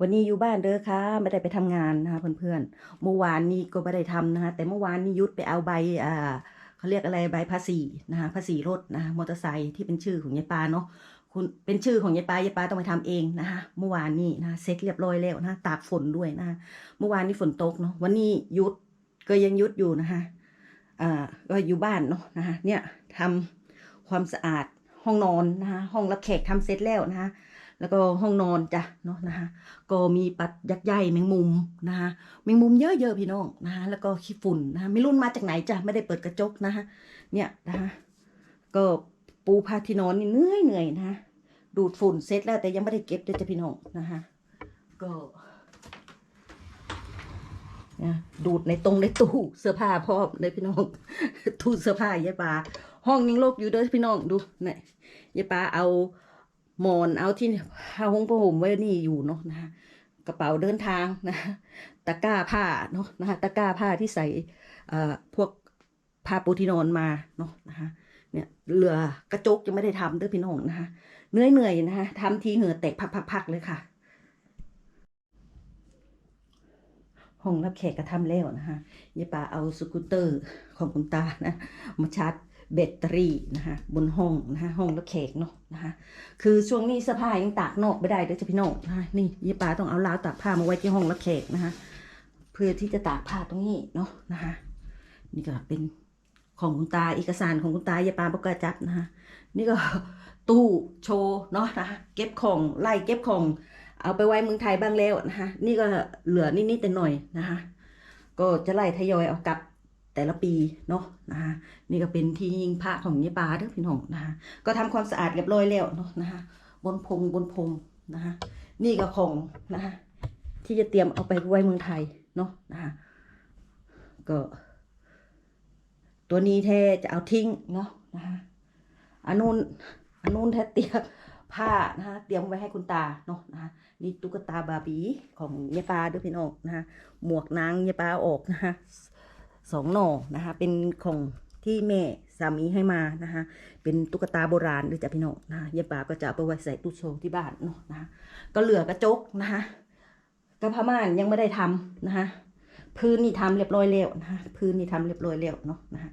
วันนี้อยู่บ้านเด้อค่ะไม่ได้ไปทำงานนะคะเพื่อนๆเมื่อวานนี้ก็ไม่ได้ทำนะคะแต่เมื่อวานนี้ยุดไปเอาใบอ่าเขาเรียกอะไรใบภาษีนะคะภาษีรถนะคะมอเตอร์ไซค์ที่เป็นชื่อของยายปาเนาะคุณเป็นชื่อของยายปายายปาต้องไปทำเองนะคะเมื่อวานนี้นะะเสร็จเรียบร้อยแล้วนะะตากฝนด้วยนะะเมื่อวานนี้ฝนตกเนาะวันนี้ยุดก็ยังยุดอยู่นะคะอ่าก็อยู่บ้านเนาะนะคะเนี่ยทำความสะอาดห้องนอนนะคะห้องรับแขกทำเสร็จแล้วนะคะ แล้วก็ห้องนอนจ้ะเนาะนะคะก็มีปัดยักษ์ใหญ่แมงมุมนะคะแมงมุมเยอะๆพี่น้องนะคะแล้วก็ขี้ฝุ่นนะคะไม่รุ่นมาจากไหนจ้ะไม่ได้เปิดกระจกนะคะเนี่ยนะคะก็ปูผ้าที่นอนนี่เหนื่อยเหนื่อยนะคะดูดฝุ่นเสร็จแล้วแต่ยังไม่ได้เก็บด้วยจ้ะพี่น้องนะคะก็นะดูดในตรงในตู้เสื้อผ้าพร้อมเลยพี่น้องตู้เสื้อผ้ายายปาห้องยังโลกอยู่เด้อพี่น้องดูนี่ยายปาเอา หมอนเอาที่ผ้าห่มผ้าห่มไว้นี่อยู่เนาะนะคะกระเป๋าเดินทางนะตะกร้าผ้าเนาะนะคะตะกร้าผ้าที่ใส่เอ่อพวกผ้าปูที่นอนมาเนาะนะคะเนี่ยเหลือกระจกยังไม่ได้ทำเด้วยพี่น้องนะคะเหนื่อยเหนื่อยนะคะทำทีเหงื่อแตกพักๆเลยค่ะ ห้องรับแขกก็ทำแล้วนะคะยายปาเอาสกูตเตอร์ของคุณตานะมาชาร์จ แบตเตอรี่นะคะบนห้องนะคะห้องรับแขกเนาะนะคะคือช่วงนี้เสื้อผ้ายังตากนอกไม่ได้เด้อจ้ะพี่น้องนะคะนี่ยายปาต้องเอาราวตากผ้ามาไว้ที่ห้องรับแขกนะคะเพื่อที่จะตากผ้าตรงนี้เนาะนะคะนี่ก็เป็นของคุณตาเอกสารของคุณตายายปาบอกกล้าจับนะคะนี่ก็ตู้โชว์เนาะนะคะเก็บของไล่เก็บของเอาไปไว้เมืองไทยบ้างแล้วนะคะนี่ก็เหลือนิดๆแต่หน่อยนะคะก็จะไล่ทยอยเอากลับ แต่ละปีเนาะนะคะนี่ก็เป็นที่ยิงพระของยายปาเด้อพี่น้องนะคะก็ทำความสะอาดเรียบร้อยแล้วเนาะนะคะบนพงบนพงนะคะนี่ก็ของนะคะที่จะเตรียมเอาไปไว้เมืองไทยเนาะนะคะก็ตัวนี้แท้จะเอาทิ้งเนาะนะคะอันนู้นอันนู้นแท้เตรียมผ้านะคะเตรียมไว้ให้คุณตาเนาะนะคะนี่ตุ๊กตาบาร์บีของยายปาด้วยพี่น้องนะคะหมวกนางยายปาออกนะคะ สองหน่อนะคะเป็นของที่แม่สามีให้มานะคะเป็นตุ๊กตาโบราณด้วยจ้ะพี่น้องนะคะยายปาก็จะเอาไปไว้ใส่ตู้โชว์ที่บ้านเนาะนะคะก็เหลือกระจกนะคะกระพม่านยังไม่ได้ทำนะคะพื้นนี่ทำเรียบร้อยแล้วนะคะพื้นนี่ทำเรียบร้อยแล้วเนาะนะคะ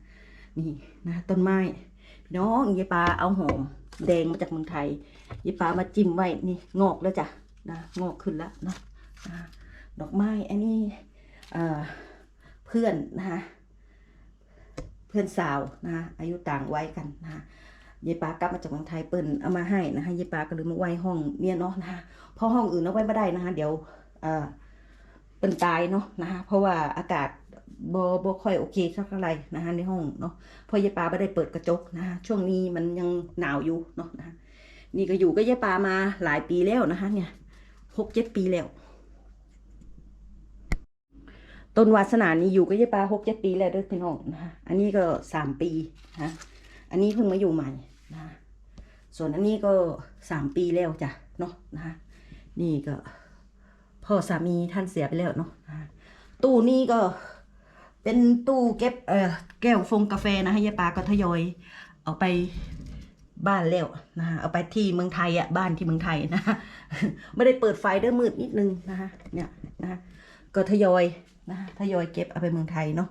นี่นะต้นไม้พี่น้องยายปาเอาหอมแดงมาจากเมืองไทยยายปามาจิ้มไว้นี่งอกแล้วจ้ะนะงอกขึ้นแล้วเนาะะะดอกไม้อันนี้ เพื่อนนะคะเพื่อนสาวนะคะอายุต่างวัยกันนะคะยายปากลับมาจากเมืองไทยเปิ้นเอามาให้นะคะยายปาก็เลยมาไว้ห้องเนี่ยเนาะนะคะเพราะห้องอื่นเอาไว้ไม่ได้นะคะเดี๋ยวเอ่อเป็นตายเนาะนะคะเพราะว่าอากาศบโบค่อยโอเคสักเท่าไหร่นะคะในห้องเนาะเพราะยายปาไม่ได้เปิดกระจกนะคะช่วงนี้มันยังหนาวอยู่เนาะนะคะนี่ก็อยู่กับยายปามาหลายปีแล้วนะคะเนี่ยหกเจ็ดปีแล้ว ต้นวาสนานี่อยู่กับยายปาหกเจ็ดปีแล้วเด้อพี่น้องนะคะอันนี้ก็สามปีนะอันนี้เพิ่งมาอยู่ใหม่นะส่วนอันนี้ก็สามปีแล้วจ้ะเนาะนะคะนี่ก็พ่อสามีท่านเสียไปแล้วเนาะอ่าตู้นี้ก็เป็นตู้เก็บเอ่อแก้วฟงกาแฟนะฮะยายปาก็ทยอยเอาไปบ้านแล้วนะฮะเอาไปที่เมืองไทยอะบ้านที่เมืองไทยนะฮะไม่ได้เปิดไฟเด้อมืดนิดนึงนะฮะเนี่ยนะฮะก็ทยอย นะคะทยอยเก็บเอาไปเมืองไทยเนาะ